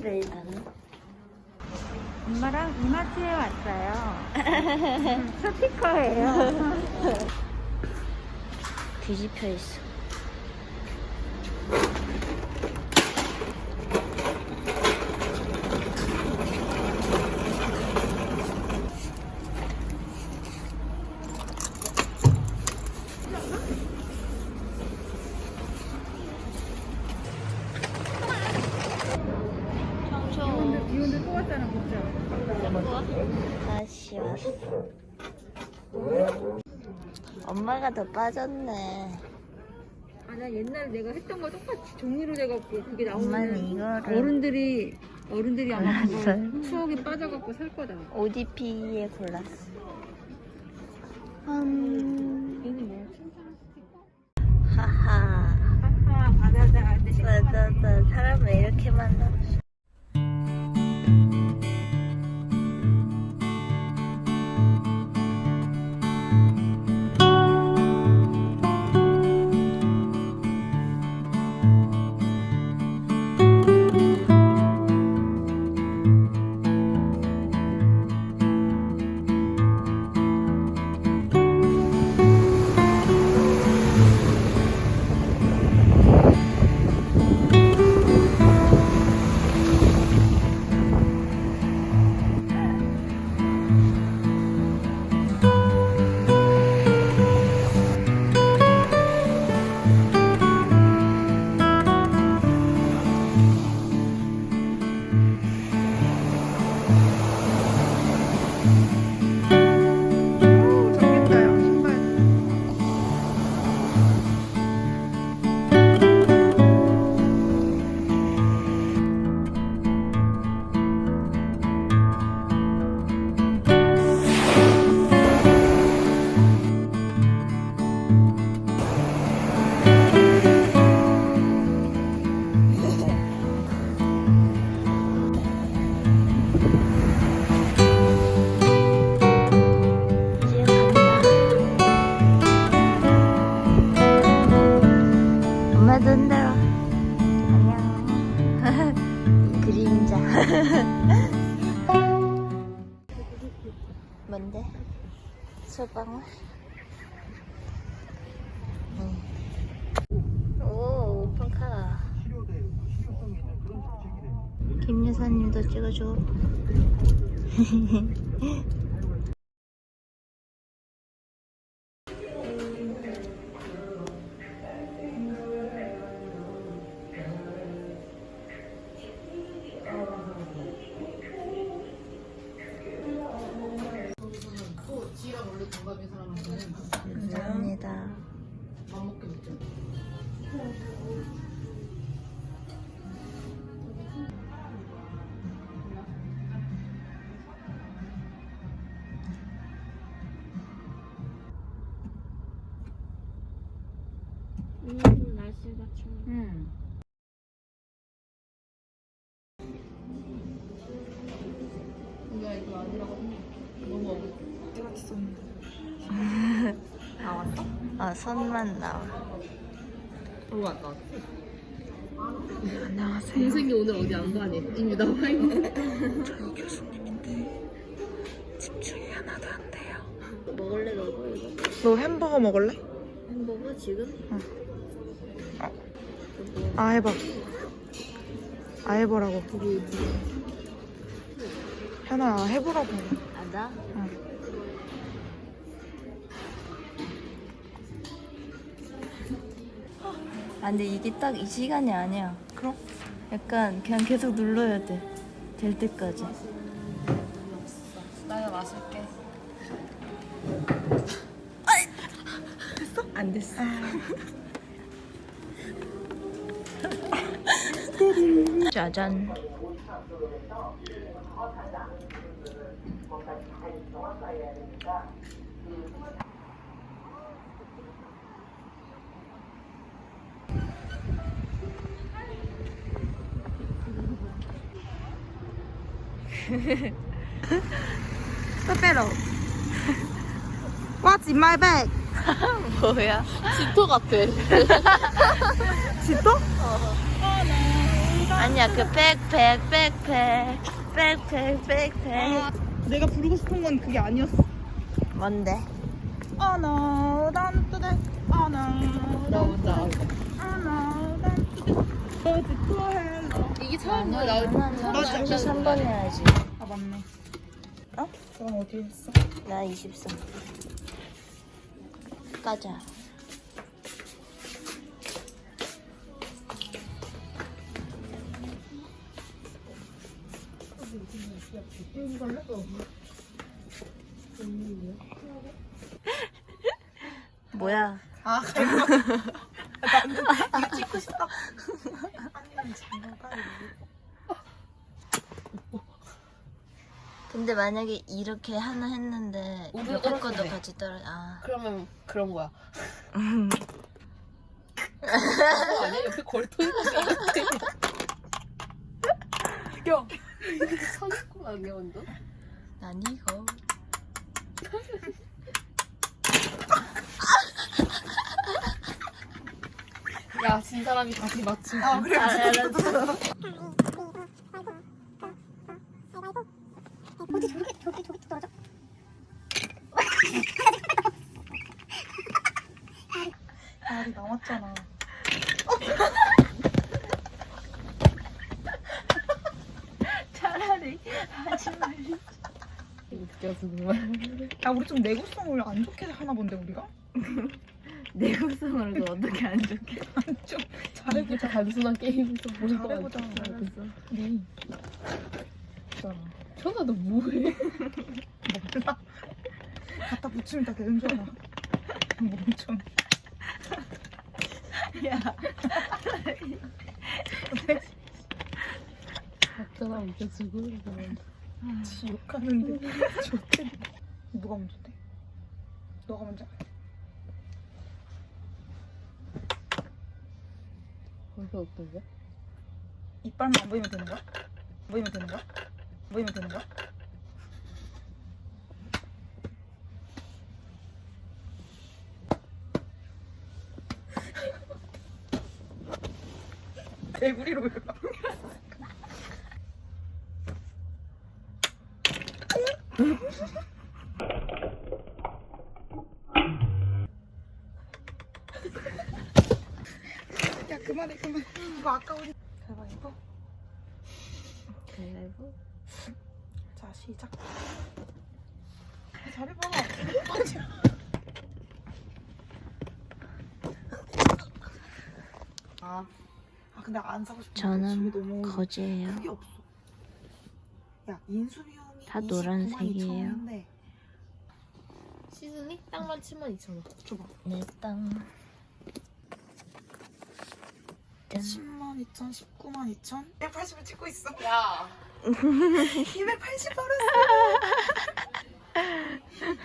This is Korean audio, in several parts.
가는? 엄마랑 이마트에 왔어요. 스티커예요. 뒤집혀 있어. 청초 비오는데 또 왔잖아, 그죠? 다시 왔어. 더 빠졌네. 아, 나 옛날에 내가 했던 거 똑같이 종이로 돼갖고 그게 엄마는 나오면 이거를 어른들이 어른들이 아마 그거 골랐어요? 추억에 빠져갖고 살 거다. ODP에 골랐어. 음, 얘는 뭐야? 하하. 하하 바다다 근데 맞아, 사람 왜 이렇게 만나? 엄마도 흔들어. 안녕. 그림자. 뭔데? 소방울? 응. 오, 오픈카. 김 여사님도 찍어줘. 음 날씨가 추워. 음. 우리가 이거 아니라고 너무 어렵게 같이 썼는데. 나왔어? 어, 손만 나와. 그거 안 나왔어. 안녕하세요. 동생이 오늘 어디 안 가니? 이미 나와 있는. 저희 교수님인데 집중이 하나도 안 돼요. 먹을래 너도 이거? 너 햄버거 먹을래? 햄버거 지금? 아 해봐. 아 해보라고. 현아 해보라고. 아 나? 응. 아 근데 이게 딱 이 시간이 아니야. 그럼? 약간 그냥 계속 눌러야 돼. 될 때까지. 나가 마실게. 안 됐어. 짜잔. 빼빼로. What's in my bag? 뭐야? 지토 같아. 지토? 아, 나 아니야 그 백팩 백팩 백팩 백팩 내가 부르고 싶은 건 그게 아니었어. 뭔데? 아나 단뚜대 아나 나 혼자 아나 단뚜대 어디고 헬로. 이게 처음 나 맞아. 33번 해야지 아 맞네. 어? 그럼 어디 했어? 나 23. 가자. 뭐야? 아? 나는 이거 찍고 싶다. 아니 장난감. 근데 만약에 이렇게 하나 했는데 우리가 옆에 것도 떨어지네. 같이 떨어. 아. 그러면 그런 거야. 그거 아니야? 옆에 걸통이 야, 선입금 아니야 완전? 난 이거. 야, 진 사람이 다시 맞춤. 아 그래. 알았어. 알이 남았잖아. 차라리 하지 말지. 웃겨서 정말. 야 우리 좀 내구성을 안 좋게 하나 본데 우리가? 내구성을 그 어떻게 안 좋게? 좀 잘해보자. 단순한 게임에서 보는 거 잘해보자. 알았어. 우리 현아 너 뭐해? 몰라. 갖다 붙이면 다 되는 줄 알아. 멍청. 야. 갑자기 웃겨지고 그러 면. 지 욕하는데 좋대. 누가 먼저 돼? 너가 먼저. 해. 어떤 거야? 이빨만 안 보이면 되는 거야? 보이면 되는 거야? 보이면 되는 거야? 개구리로 왜 봐? 야 그만해 그만 이거 아까우니 가위바위보 가위바위보. 자 시작 아, 잘해봐 아, 아 근데 안 사고 싶은데 저는 집이 너무 거지예요. 크게 없어 야 인수비용이 다 노란색이에요. 292,000원인데 시즌이 땅만 7만 2천 원. 줘봐 내 땅. 짠. 10만 2천 19만 2천 180을 찍고 있어 야, 280 벌었어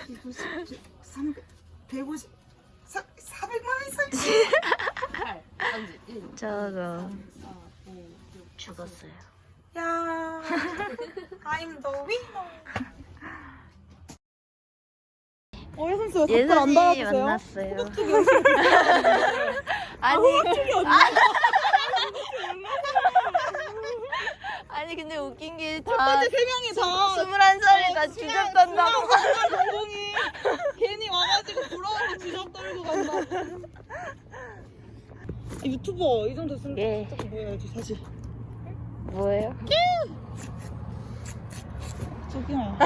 250 300 150 사, 400만 원 이상 8, 아니지, 1, 저거 4, 5, 6, 죽었어요. 야 I'm the winner 어예 선수 댓글 안 예선이 달아주세요 만났어요. 아, 아니 아니 근데 웃긴 게다 세 명이 다 스물한 살이가 주접 떤다고. 전공이 괜히 와가지고 부러워서 주접 떨고 간다. 유튜버 이 정도 됐으면 예. 딱 보여야지 사실. 뭐예요? 저기요.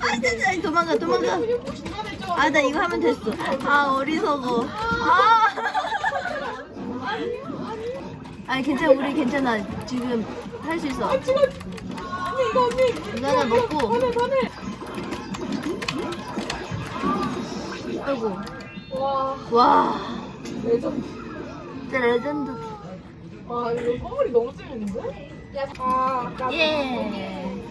아니, 아니, 도망가, 도망가. 아, 나 이거 하면 됐어. 아, 어리석어. 아. 아니, 괜찮아, 우리 괜찮아. 지금 할 수 있어. 이거 하나 먹고. 아이고. 와, 와. 레전드. 진짜 레전드. 와, 이거 선물이 너무 재밌는데? 야, 아, 나 예.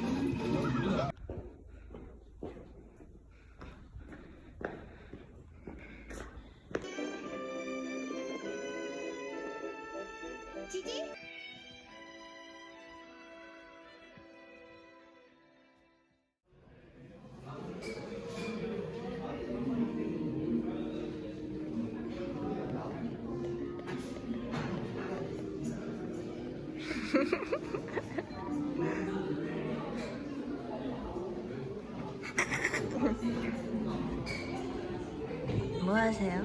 뭐 하세요?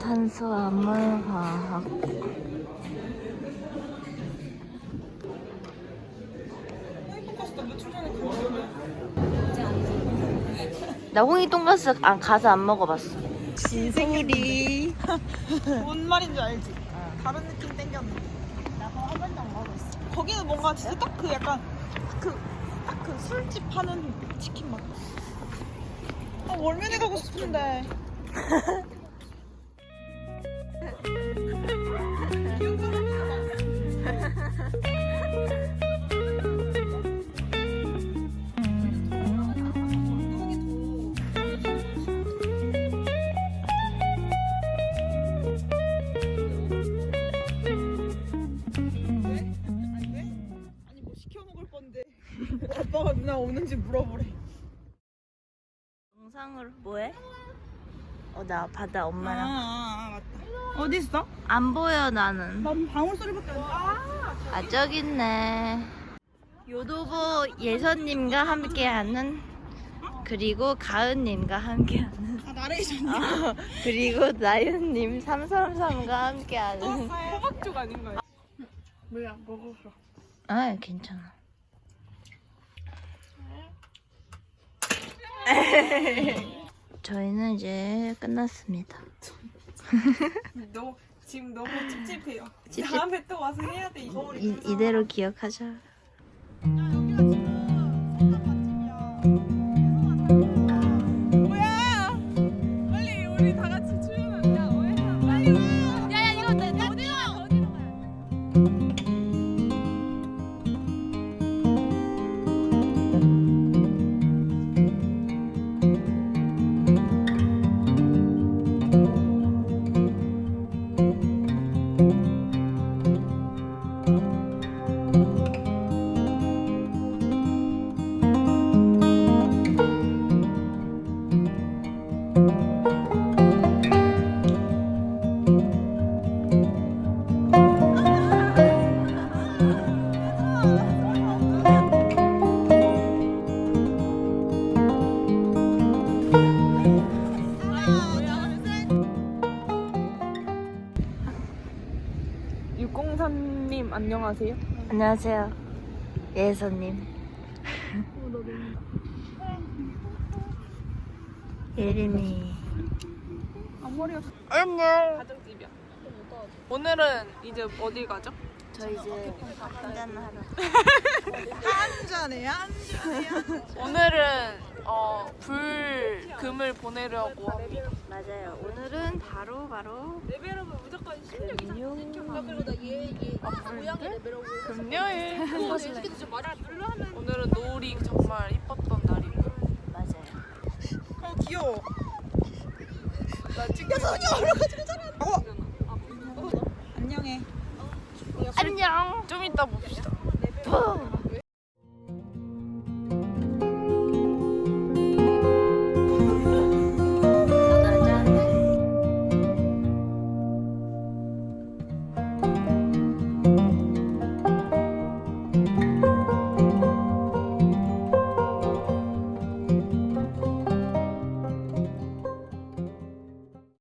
탄소 암물화학 나 홍이 돈가스 안 가서 안 먹어봤어. 신생일이 뭔 말인지 알지? 다른 느낌 땡겼는데 나도 한 번도 안 먹었어. 거기는 뭔가 진짜 딱 그 약간 그 딱 그 술집 하는 치킨 맛. 아 월면에 가고 싶은데. 오는지 물어보래. 영상으로 뭐해? 어 나 바다 아, 엄마랑 아, 아 맞다. 어디 있어? 안 보여 나는. 난 방울 소리밖에 안 나. 아 저기 있네. 요도보 예선님과 함께하는 그리고 가은님과 함께하는 아 나레이션. 어, 그리고 나윤님 333과 함께하는 호박죽 아닌가요? 뭐야 먹었어. 아 괜찮아 저희는 이제 끝났습니다 너 지금 너무 찝찝해요. 찝찝. 다음에 또 와서 해야 돼 이거. 이, 이대로 기억하자 안녕하세요. 안녕하세요 예선님 예림이 앞머리가 안녕 가정집이야. 오늘은 이제 어디 가죠? 저 이제 한잔하러 한잔해 한잔해. 오늘은 어, 불금을 보내려고 합니다. 맞아요 오늘은 바로 바로 레벨업은 무조건 실력 이상 금요 금요일. 어, 오늘은 노을이 정말 이뻤던 날이고. 맞아요 어 귀여워. 나 지금 야 손이 얼어가지고 어. 안녕해. 안녕 좀 이따 봅시다. 뿡